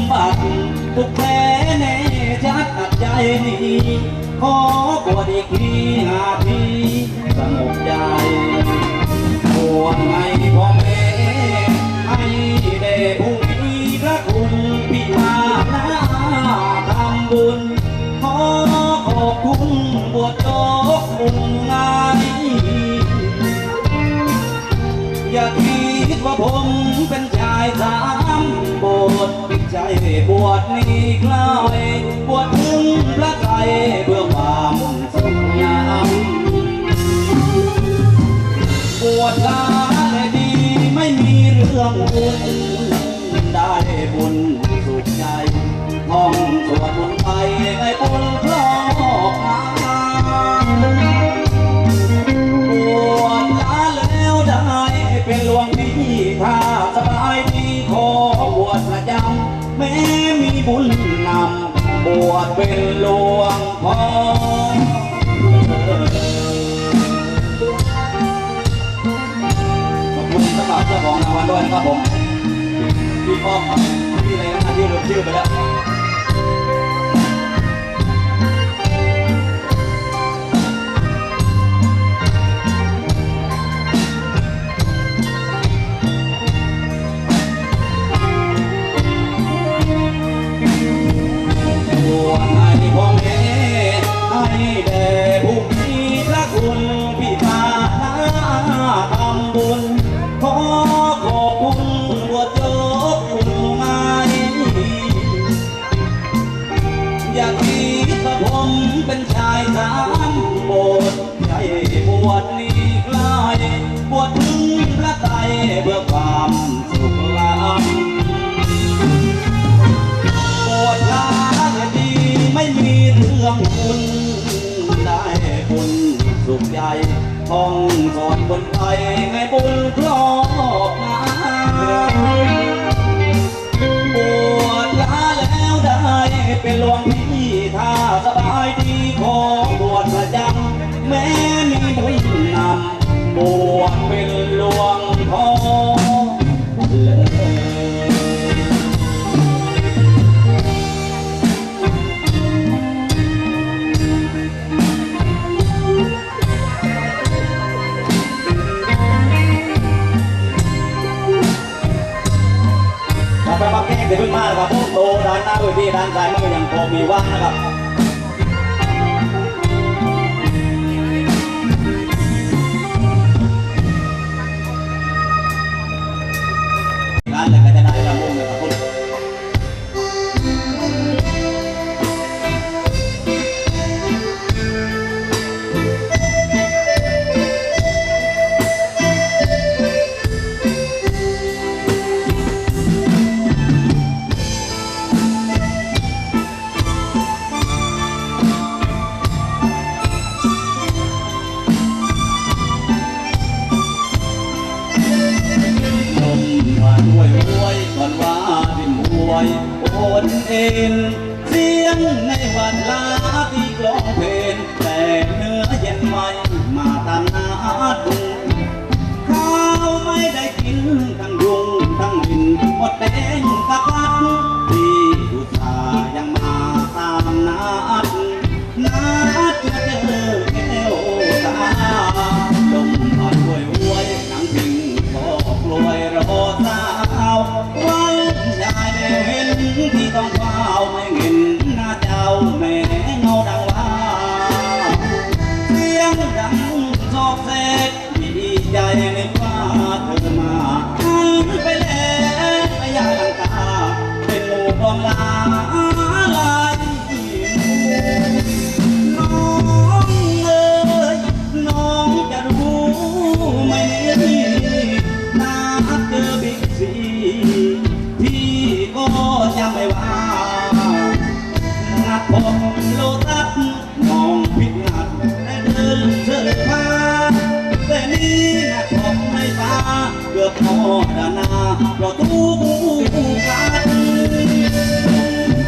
มบัติทุกแผลในจักใจนี้ขอกอดอีกทีหาทีสงบใจ ใจบวชนี้คล้ายบวชถึงพระไตรเพื่อความสุขงามบวชลาและดีไม่มีเรื่องบุญได้บุญสุขใจท่องสวดมนต์ไปให้บุญ จ้าของรางวัลด้วยนะครับผมพี่ป้อมพี่อะไรนะที่ลืมชื่อไปแล้ว วชนี่กลายบวชถึงพระไตรเพื่อความสุขลำปวดร้าวดีไม่มีเรื่องคุณได้บุญสุขใหญ่ท่องสอนคนไทย พี่ร้าเวทีด้านซ้ายมือยังพอมีว่างนะครับ เอ็นเสียงในวันลาที่กลองเพลงแต่เนื้อเย็นไม่มาตามนาดุงข้าวไม่ได้กินทั้งยุงทั้งหินหมดแดงตะกัด นี่นัดผมไม่ฟ้าเกือบพอดานาเพราะทุกกัน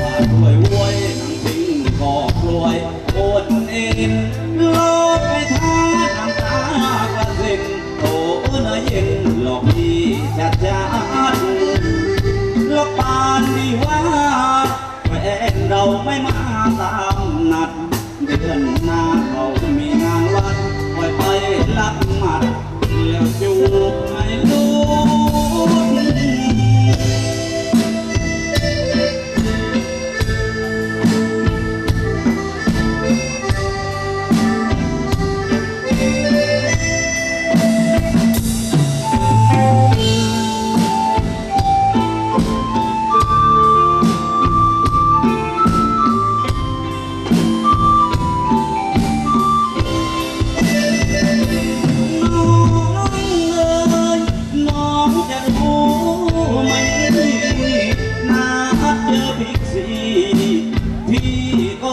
ว่าด้วยหวยหนังสิงก็กลวยโอนเอ็นโลกไปท่าน้ำตากระสินโตเนื้อเย็นหลอกพี่ชัดชัดหลอกปานดีว่าแฟนเราไม่มาตามนัดเดือนหน้าเขา อยไปลักหมัดแล้วจูบ พิกซีพี่ก็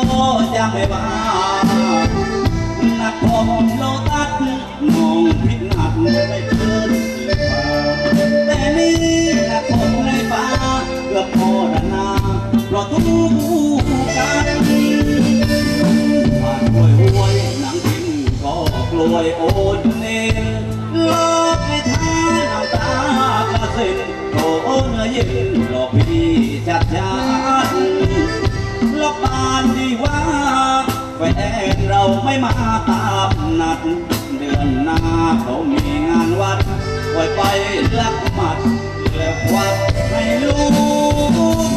จะไม่บ้านักพอมโลตัสมองผิดนัดไม่เกินเลยฟ้าแต่นี่นักพบในฟ้าเกือบพอดนาเพราะทุกกันผ่านห่วยห่วยหนังกินก็กลวยโอนเนนลอกให้ท่าน้ำตากระเซ็น อเย็นหลอกพี่จัดจานลอกบานดีว่าแฟนเราไม่มาตามนัด เดือนหน้าเขามีงานวัดปล่อยไปลักหมัดเลือกวัดให้ลู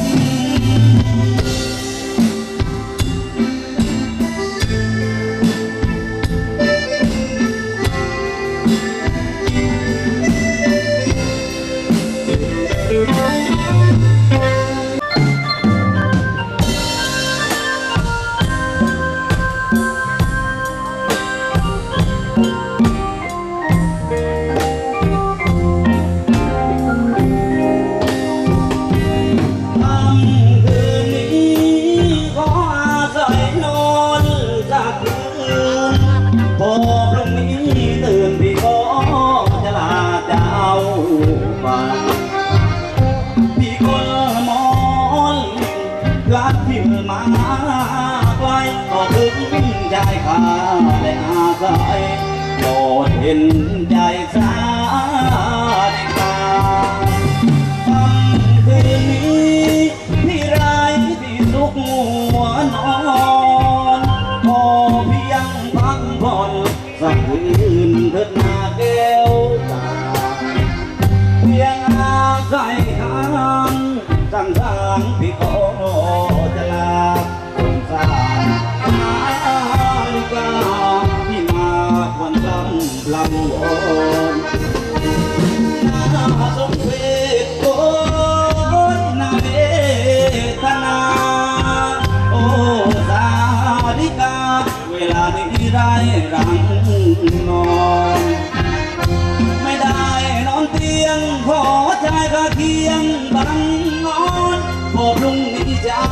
ก เห็นใจสาดีกาค่ำคืนนี้พี่ไรพี่สุขหัวนอนพอเพียงพักผ่อนสักคืนเถิดนาแก้วตาเพียงอาศัยทางสั่งทางพี่ขอจะลา นอนไม่ได้นอนเตียงขอชายกะเคียงบังนอนพอพรุ่งนี้เช้า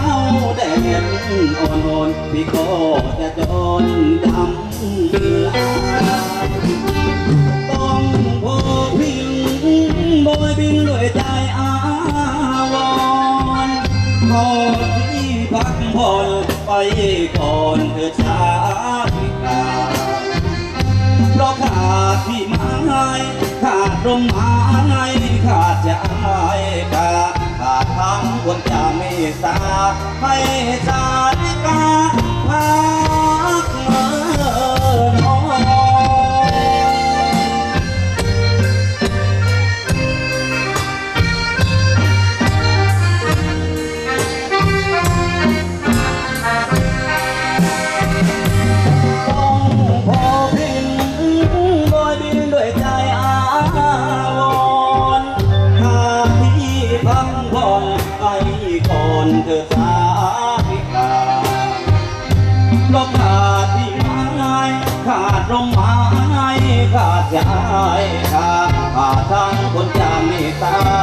แดดอ่อนๆพี่ก็จะจนดำลาต้องพอพิงบอยบินด้วยใจอาวรณ์ขอที่พักผ่อนไปก่อนเถิดชาติการา ขาดที่ไม้ขาดร่มไม้ขาดจะอายกาขาดทั้งคนจะไม่สาให้สายกา จ